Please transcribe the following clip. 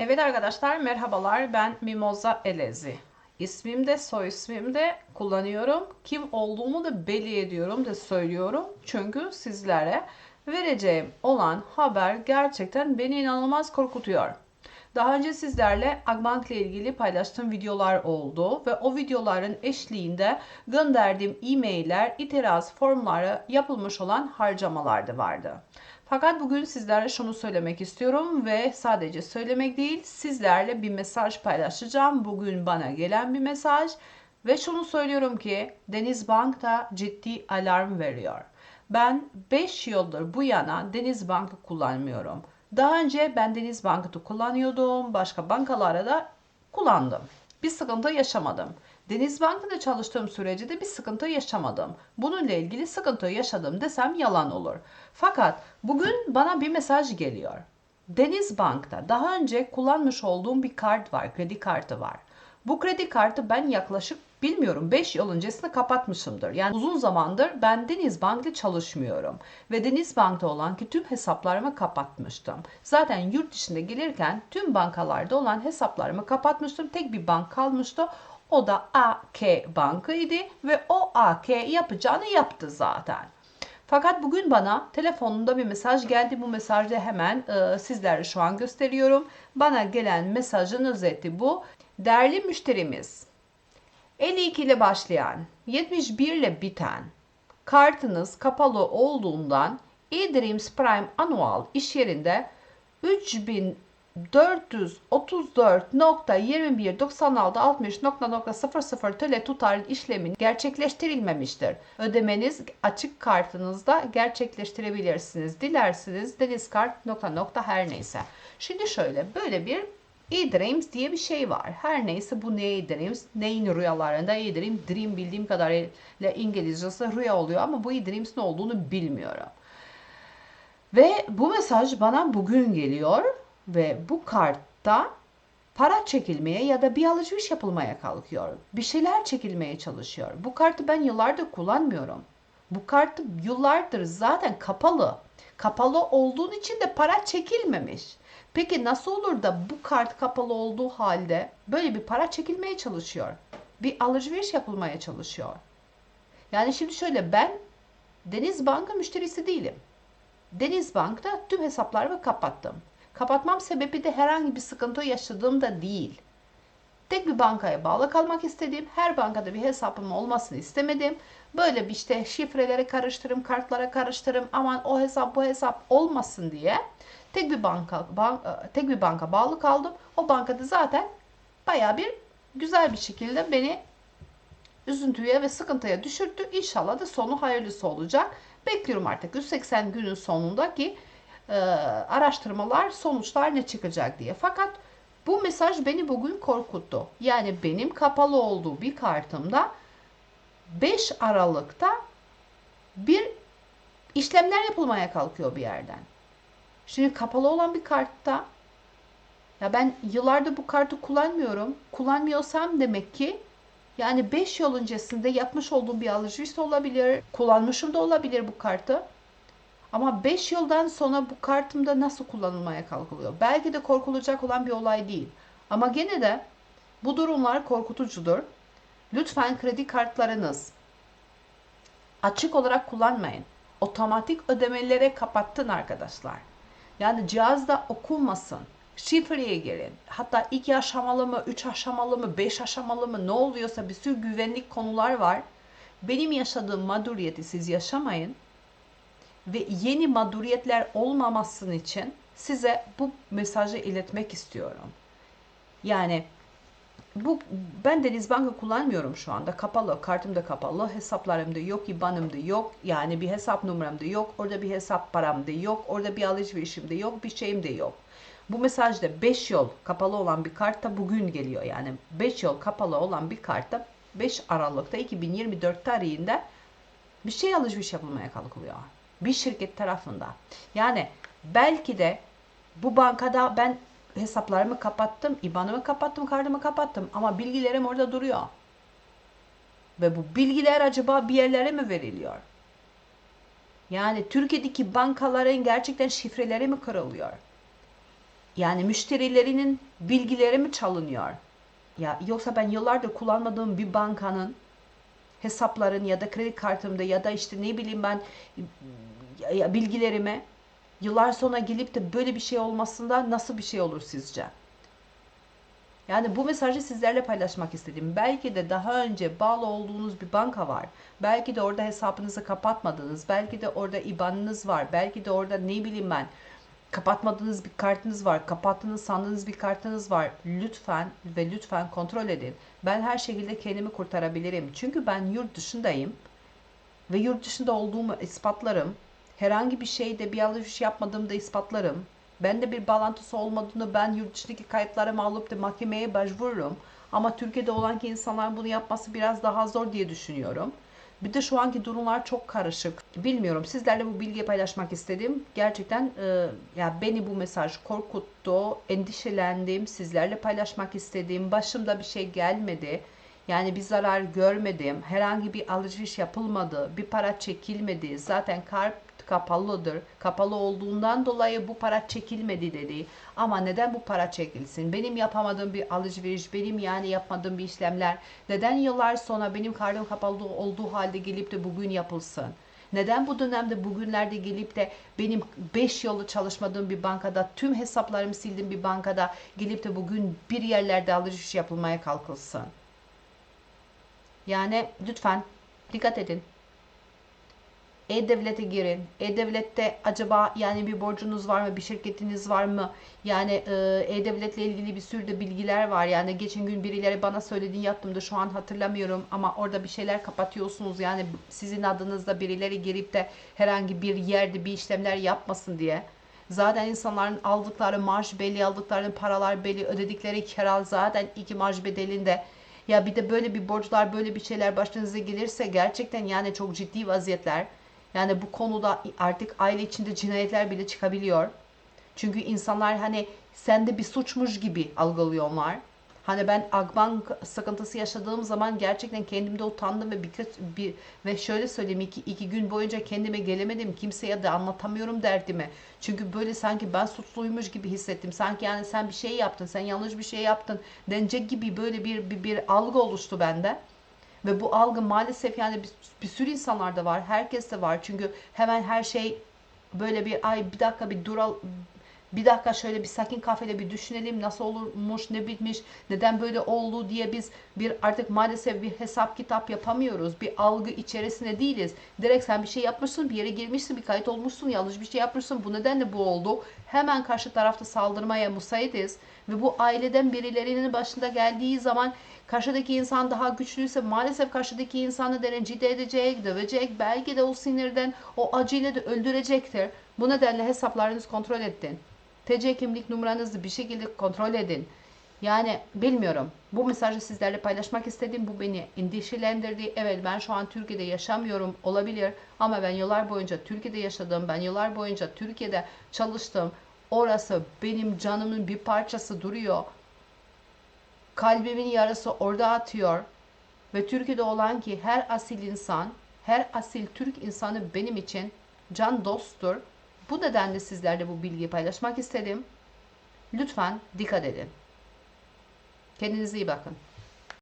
Evet arkadaşlar merhabalar ben Mimoza Elezi. İsmim de soy ismim de kullanıyorum. Kim olduğumu da belli ediyorum da söylüyorum. Çünkü sizlere vereceğim olan haber gerçekten beni inanılmaz korkutuyor. Daha önce sizlerle Akbank ile ilgili paylaştığım videolar oldu ve o videoların eşliğinde gönderdiğim e-mailler, itiraz formları yapılmış olan harcamalar da vardı. Fakat bugün sizlere şunu söylemek istiyorum ve sadece söylemek değil sizlerle bir mesaj paylaşacağım. Bugün bana gelen bir mesaj ve şunu söylüyorum ki Deniz Bank da ciddi alarm veriyor. Ben 5 yıldır bu yana Deniz Bank'ı kullanmıyorum. Daha önce ben Deniz Bank'ı kullanıyordum. Başka bankalara da kullandım. Bir sıkıntı yaşamadım. Deniz Bank'ta çalıştığım sürece de bir sıkıntı yaşamadım. Bununla ilgili sıkıntı yaşadım desem yalan olur. Fakat bugün bana bir mesaj geliyor. Deniz Bank'ta daha önce kullanmış olduğum bir kart var, kredi kartı var. Bu kredi kartı ben yaklaşık bilmiyorum 5 yıl öncesinde kapatmışımdır. Yani uzun zamandır ben Deniz Bank'ta çalışmıyorum. Ve Deniz Bank'ta olan ki tüm hesaplarımı kapatmıştım. Zaten yurt dışında gelirken tüm bankalarda olan hesaplarımı kapatmıştım. Tek bir bank kalmıştı. O da AK Bank'ıydı ve o AK yapacağını yaptı zaten. Fakat bugün bana telefonumda bir mesaj geldi. Bu mesajda hemen e, sizlere şu an gösteriyorum. Bana gelen mesajın özeti bu. Değerli müşterimiz, 52 ile başlayan, 71 ile biten kartınız kapalı olduğundan eDreams Prime Annual iş yerinde 3434.2196.00 TL tutar işlemin gerçekleştirilmemiştir. Ödemeniz açık kartınızda gerçekleştirebilirsiniz. Dilersiniz deniz kart nokta nokta her neyse. Şimdi şöyle böyle bir e-Dreams diye bir şey var. Her neyse bu ne e-Dreams? Neyin rüyalarında e-Dream? Dream bildiğim kadarıyla İngilizcesi rüya oluyor ama bu e-Dreams ne olduğunu bilmiyorum. Ve bu mesaj bana bugün geliyor ve bu kartta para çekilmeye ya da bir alışveriş yapılmaya kalkıyor. Bir şeyler çekilmeye çalışıyor. Bu kartı ben yıllardır kullanmıyorum. Bu kartı yıllardır zaten kapalı. Kapalı olduğun için de para çekilmemiş. Peki nasıl olur da bu kart kapalı olduğu halde böyle bir para çekilmeye çalışıyor? Bir alışveriş yapılmaya çalışıyor. Yani şimdi şöyle ben Deniz Banka müşterisi değilim. Deniz Bank'ta tüm hesaplarımı kapattım. Kapatmam sebebi de herhangi bir sıkıntı yaşadığım da değil. Tek bir bankaya bağlı kalmak istedim. Her bankada bir hesabım olmasını istemedim. Böyle bir işte şifreleri karıştırım, kartlara karıştırım. Aman o hesap bu hesap olmasın diye tek bir banka bank, tek bir banka bağlı kaldım. O bankada zaten baya bir güzel bir şekilde beni üzüntüye ve sıkıntıya düşürdü. İnşallah da sonu hayırlısı olacak. Bekliyorum artık 180 günün sonundaki e, araştırmalar, sonuçlar ne çıkacak diye. Fakat bu mesaj beni bugün korkuttu. Yani benim kapalı olduğu bir kartımda 5 Aralık'ta bir işlemler yapılmaya kalkıyor bir yerden. Şimdi kapalı olan bir kartta ya ben yıllardır bu kartı kullanmıyorum. Kullanmıyorsam demek ki yani 5 yıl öncesinde yapmış olduğum bir alışveriş olabilir. Kullanmışım da olabilir bu kartı. Ama 5 yıldan sonra bu kartımda nasıl kullanılmaya kalkılıyor? Belki de korkulacak olan bir olay değil. Ama gene de bu durumlar korkutucudur. Lütfen kredi kartlarınız açık olarak kullanmayın. Otomatik ödemelere kapattın arkadaşlar. Yani cihazda okunmasın. Şifreye girin. Hatta iki aşamalı mı, üç aşamalı mı, beş aşamalı mı ne oluyorsa bir sürü güvenlik konular var. Benim yaşadığım mağduriyeti siz yaşamayın. Ve yeni mağduriyetler olmamasın için size bu mesajı iletmek istiyorum. Yani bu ben Deniz Banka kullanmıyorum şu anda. Kapalı, kartım da kapalı, hesaplarım da yok, IBAN'ım da yok. Yani bir hesap numaram da yok, orada bir hesap param da yok, orada bir alışverişim de yok, bir şeyim de yok. Bu mesajda 5 yıl kapalı olan bir kartta bugün geliyor. Yani 5 yıl kapalı olan bir kartta 5 Aralık'ta 2024 tarihinde bir şey alışveriş yapılmaya kalkılıyor. Bir şirket tarafında. Yani belki de bu bankada ben hesaplarımı kapattım, IBAN'ımı kapattım, kartımı kapattım ama bilgilerim orada duruyor. Ve bu bilgiler acaba bir yerlere mi veriliyor? Yani Türkiye'deki bankaların gerçekten şifreleri mi kırılıyor? Yani müşterilerinin bilgileri mi çalınıyor? Ya yoksa ben yıllardır kullanmadığım bir bankanın hesapların ya da kredi kartımda ya da işte ne bileyim ben bilgilerime yıllar sonra gelip de böyle bir şey olmasında nasıl bir şey olur sizce? Yani bu mesajı sizlerle paylaşmak istedim. Belki de daha önce bağlı olduğunuz bir banka var. Belki de orada hesabınızı kapatmadınız. Belki de orada IBAN'ınız var. Belki de orada ne bileyim ben kapatmadığınız bir kartınız var. Kapattığınız sandığınız bir kartınız var. Lütfen ve lütfen kontrol edin. Ben her şekilde kendimi kurtarabilirim. Çünkü ben yurt dışındayım ve yurt dışında olduğumu ispatlarım. Herhangi bir şeyde bir alışveriş yapmadığımda ispatlarım. Bende bir bağlantısı olmadığını ben yurt dışındaki kayıtlarımı alıp da mahkemeye başvururum. Ama Türkiye'de olan ki insanlar bunu yapması biraz daha zor diye düşünüyorum. Bir de şu anki durumlar çok karışık. Bilmiyorum sizlerle bu bilgiyi paylaşmak istedim. Gerçekten e, ya beni bu mesaj korkuttu. Endişelendim. Sizlerle paylaşmak istedim. Başımda bir şey gelmedi. Yani bir zarar görmedim. Herhangi bir alışveriş yapılmadı. Bir para çekilmedi. Zaten kart kapalıdır. Kapalı olduğundan dolayı bu para çekilmedi dedi. Ama neden bu para çekilsin? Benim yapamadığım bir alışveriş, benim yani yapmadığım bir işlemler neden yıllar sonra benim kartım kapalı olduğu halde gelip de bugün yapılsın? Neden bu dönemde bugünlerde gelip de benim 5 yıldır çalışmadığım bir bankada tüm hesaplarımı sildiğim bir bankada gelip de bugün bir yerlerde alışveriş yapılmaya kalkılsın? Yani lütfen dikkat edin. E-Devlet'e girin. E-Devlet'te acaba yani bir borcunuz var mı? Bir şirketiniz var mı? Yani e, E-Devlet'le ilgili bir sürü de bilgiler var. Yani geçen gün birileri bana söylediğini yaptım da şu an hatırlamıyorum. Ama orada bir şeyler kapatıyorsunuz. Yani sizin adınızda birileri girip de herhangi bir yerde bir işlemler yapmasın diye. Zaten insanların aldıkları maaş belli, aldıkları paralar belli, ödedikleri kira zaten iki maaş bedelinde. Ya bir de böyle bir borçlar, böyle bir şeyler başınıza gelirse gerçekten yani çok ciddi vaziyetler. Yani bu konuda artık aile içinde cinayetler bile çıkabiliyor. Çünkü insanlar hani sende bir suçmuş gibi algılıyorlar. Hani ben Akbank sıkıntısı yaşadığım zaman gerçekten kendimde utandım ve bir, bir ve şöyle söyleyeyim iki, iki gün boyunca kendime gelemedim. Kimseye de anlatamıyorum derdimi. Çünkü böyle sanki ben suçluymuş gibi hissettim. Sanki yani sen bir şey yaptın, sen yanlış bir şey yaptın denecek gibi böyle bir, bir, bir algı oluştu bende. Ve bu algı maalesef yani bir, bir sürü insanlarda var. Herkeste var. Çünkü hemen her şey böyle bir ay bir dakika bir dural bir dakika şöyle bir sakin kafede bir düşünelim. Nasıl olurmuş ne bitmiş neden böyle oldu? diye biz bir artık maalesef bir hesap kitap yapamıyoruz. Bir algı içerisinde değiliz. Direkt sen bir şey yapmışsın bir yere girmişsin bir kayıt olmuşsun yanlış bir şey yapmışsın. Bu nedenle bu oldu. Hemen karşı tarafta saldırmaya müsaitiz. Ve bu aileden birilerinin başında geldiği zaman karşıdaki insan daha güçlüyse maalesef karşıdaki insanı da rencide edecek, dövecek, belki de o sinirden, o acıyla da öldürecektir. Bu nedenle hesaplarınızı kontrol edin. TC kimlik numaranızı bir şekilde kontrol edin. Yani bilmiyorum. Bu mesajı sizlerle paylaşmak istedim. Bu beni endişelendirdi. Evet ben şu an Türkiye'de yaşamıyorum olabilir. Ama ben yıllar boyunca Türkiye'de yaşadım. Ben yıllar boyunca Türkiye'de çalıştım. Orası benim canımın bir parçası duruyor. Kalbimin yarısı orada atıyor. Ve Türkiye'de olan ki her asil insan, her asil Türk insanı benim için can dosttur. Bu nedenle sizlerle bu bilgiyi paylaşmak istedim. Lütfen dikkat edin. Kendinize iyi bakın.